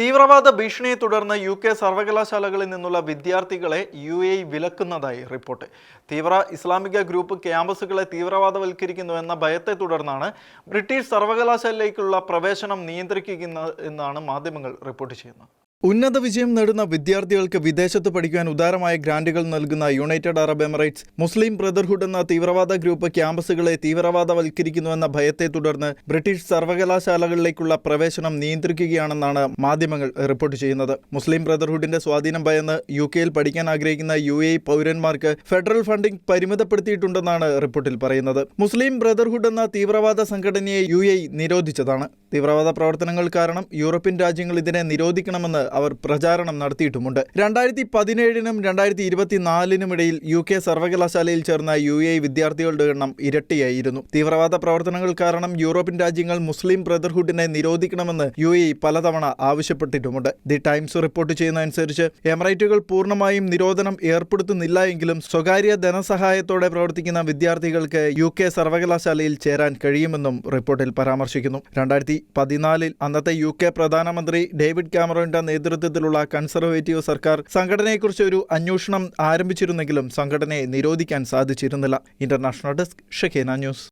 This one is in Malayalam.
തീവ്രവാദ ഭീഷണിയെ തുടർന്ന് യു കെ സർവകലാശാലകളിൽ നിന്നുള്ള വിദ്യാർത്ഥികളെ യു എ വിലക്കുന്നതായി റിപ്പോർട്ട്. തീവ്ര ഇസ്ലാമിക ഗ്രൂപ്പ് ക്യാമ്പസുകളെ തീവ്രവാദവൽക്കരിക്കുന്നു എന്ന ഭയത്തെ തുടർന്നാണ് ബ്രിട്ടീഷ് സർവകലാശാലയിലേക്കുള്ള പ്രവേശനം നിയന്ത്രിക്കുന്ന എന്നാണ് മാധ്യമങ്ങൾ റിപ്പോർട്ട് ചെയ്യുന്നത്. ഉന്നത വിജയം നേടുന്ന വിദ്യാർത്ഥികൾക്ക് വിദേശത്ത് പഠിക്കാൻ ഉദാരമായ ഗ്രാന്റുകൾ നൽകുന്ന United Arab Emirates Muslim Brotherhood എന്ന തീവ്രവാദ ഗ്രൂപ്പ് ക്യാമ്പസുകളെ തീവ്രവാദവൽക്കരിക്കുന്നുവെന്ന ഭയത്തെ തുടർന്ന് ബ്രിട്ടീഷ് സർവകലാശാലകളിലേക്കുള്ള പ്രവേശനം നിയന്ത്രിക്കുകയാണെന്നാണ് മാധ്യമങ്ങൾ റിപ്പോർട്ട് ചെയ്യുന്നത്. മുസ്ലിം ബ്രദർഹുഡിന്റെ സ്വാധീനം ഭയന്ന് യു കെയിൽ പഠിക്കാൻ ആഗ്രഹിക്കുന്ന യു എ പൗരന്മാർക്ക് ഫെഡറൽ ഫണ്ടിംഗ് പരിമിതപ്പെടുത്തിയിട്ടുണ്ടെന്നാണ് റിപ്പോർട്ടിൽ പറയുന്നത്. മുസ്ലിം ബ്രദർഹുഡ് എന്ന തീവ്രവാദ സംഘടനയെ യു നിരോധിച്ചതാണ്. തീവ്രവാദ പ്രവർത്തനങ്ങൾ കാരണം യൂറോപ്യൻ രാജ്യങ്ങൾ ഇതിനെ നിരോധിക്കണമെന്ന് അവർ പ്രചാരണം നടത്തിയിട്ടുമുണ്ട്. രണ്ടായിരത്തി പതിനേഴിനും രണ്ടായിരത്തി ഇരുപത്തിനാലിനും ഇടയിൽ യു കെ സർവകലാശാലയിൽ ചേർന്ന യു എ വിദ്യാർത്ഥികളുടെ എണ്ണം ഇരട്ടിയായിരുന്നു. തീവ്രവാദ പ്രവർത്തനങ്ങൾ കാരണം യൂറോപ്യൻ രാജ്യങ്ങൾ മുസ്ലിം ബ്രദർഹുഡിനെ നിരോധിക്കണമെന്ന് യു എ പലതവണ ആവശ്യപ്പെട്ടിട്ടുമുണ്ട്. ദി ടൈംസ് റിപ്പോർട്ട് ചെയ്യുന്നതനുസരിച്ച് എമിറേറ്റുകൾ പൂർണമായും നിരോധനം ഏർപ്പെടുത്തുന്നില്ല എങ്കിലും സ്വകാര്യ ധനസഹായത്തോടെ പ്രവർത്തിക്കുന്ന വിദ്യാർത്ഥികൾക്ക് യു കെ സർവകലാശാലയിൽ ചേരാൻ കഴിയുമെന്നും റിപ്പോർട്ടിൽ പരാമർശിക്കുന്നു. രണ്ടായിരത്തി പതിനാലിൽ അന്നത്തെ യു കെ പ്രധാനമന്ത്രി ഡേവിഡ് കാമറോന്റെ നേതൃത്വത്തിലുള്ള കൺസർവേറ്റീവ് സർക്കാർ സംഘടനയെക്കുറിച്ച് ഒരു അന്വേഷണം ആരംഭിച്ചിരുന്നെങ്കിലും സംഘടനയെ നിരോധിക്കാൻ സാധിച്ചിരുന്നില്ല. ഇന്റർനാഷണൽ ഡെസ്ക് ഷെഖേന ന്യൂസ്.